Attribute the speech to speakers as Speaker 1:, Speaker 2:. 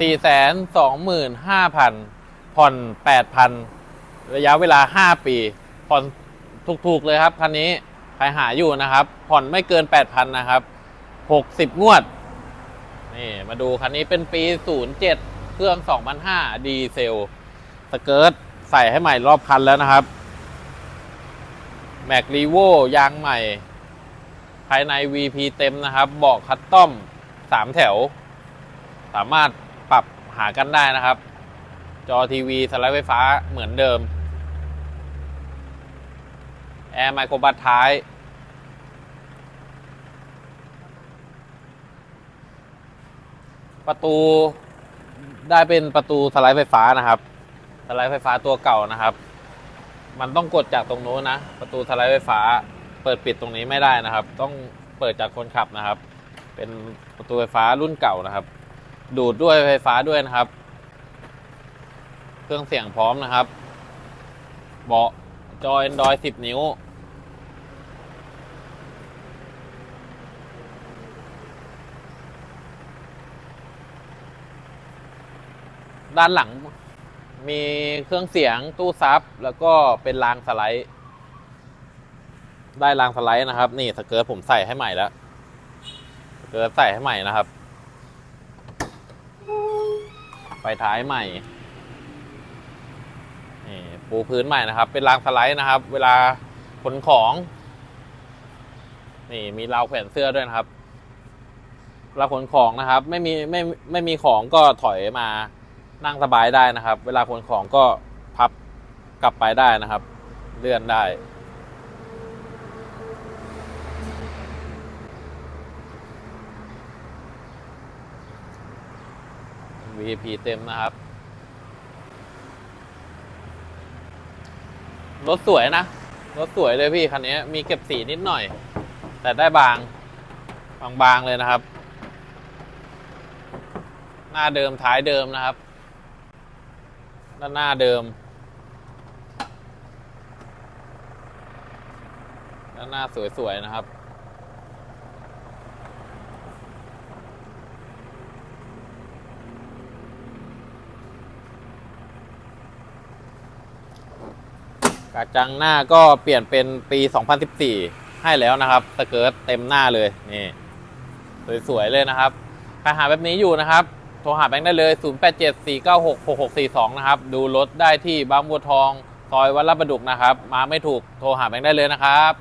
Speaker 1: สี่แสนสองหมื่นห้าพันผ่อนแปดพันระยะเวลาห้าปี ผ่อนถูกๆเลยครับคันนี้ใครหาอยู่นะครับ ผ่อนไม่เกินแปดพันนะครับหกสิบงวด นี่มาดูคันนี้เป็นปี 07 เครื่อง 2005 ดีเซล สเกิร์ตใส่ให้ใหม่รอบคันแล้วนะครับ แม็กรีโวยางใหม่ ภายใน VP เต็มนะครับเบาะคัสตอม 3 แถว สามารถ ปรับหากันได้นะครับ จอทีวีสไลด์ไฟฟ้าเหมือนเดิม แอร์ไมโครบัสท้าย ประตูได้เป็นประตูสไลด์ไฟฟ้านะครับสไลด์ไฟฟ้าตัวเก่านะครับ มันต้องกดจากตรงโน้นนะ ประตูสไลด์ไฟฟ้า เปิดปิดตรงนี้ไม่ได้นะครับ ต้องเปิดจากคนขับนะครับ เป็นประตูไฟฟ้ารุ่นเก่านะครับ ดูดด้วยไฟฟ้าด้วยนะครับ เครื่องเสียงพร้อมนะครับ เบาะจอ Android 10 นิ้ว ด้านหลังมีเครื่องเสียงตู้ซับ แล้วก็เป็นรางสไลด์ ได้รางสไลด์นะครับ นี่สเกิร์ตผมใส่ให้ใหม่แล้วสเกิร์ตใส่ให้ใหม่นะครับ ไฟท้ายใหม่นี่ปูพื้นใหม่นะครับ เป็นรางสไลด์นะครับ เวลาขนของ นี่มีราวแขวนเสื้อด้วยนะครับเวลาขนของนะครับ ไม่มีไม่ไม่มีของก็ถอยมานั่งสบายได้นะครับ เวลาขนของก็พับกลับไปได้นะครับ เลื่อนได้ VIP เต็มนะครับ รถสวยนะ รถสวยเลยพี่คันนี้มีเก็บสีนิดหน่อย แต่ได้บาง บางๆเลยนะครับ หน้าเดิมท้ายเดิมนะครับ ด้านหน้าเดิม ด้านหน้าสวยๆนะครับ ก ระจังหน้าก็เปลี่ยนเป็นปี 2014 ให้แล้วนะครับสเกิร์ตเต็มหน้าเลยนี่สวยๆเลยนะครับใครหาแบบนี้อยู่นะครับ โทรหาแบงค์ได้เลย 0874966642 นะครับ ดูรถได้ที่บางบัวทองซอยวัดลาประดุกนะครับ มาไม่ถูกโทรหาแบงค์ได้เลยนะครับ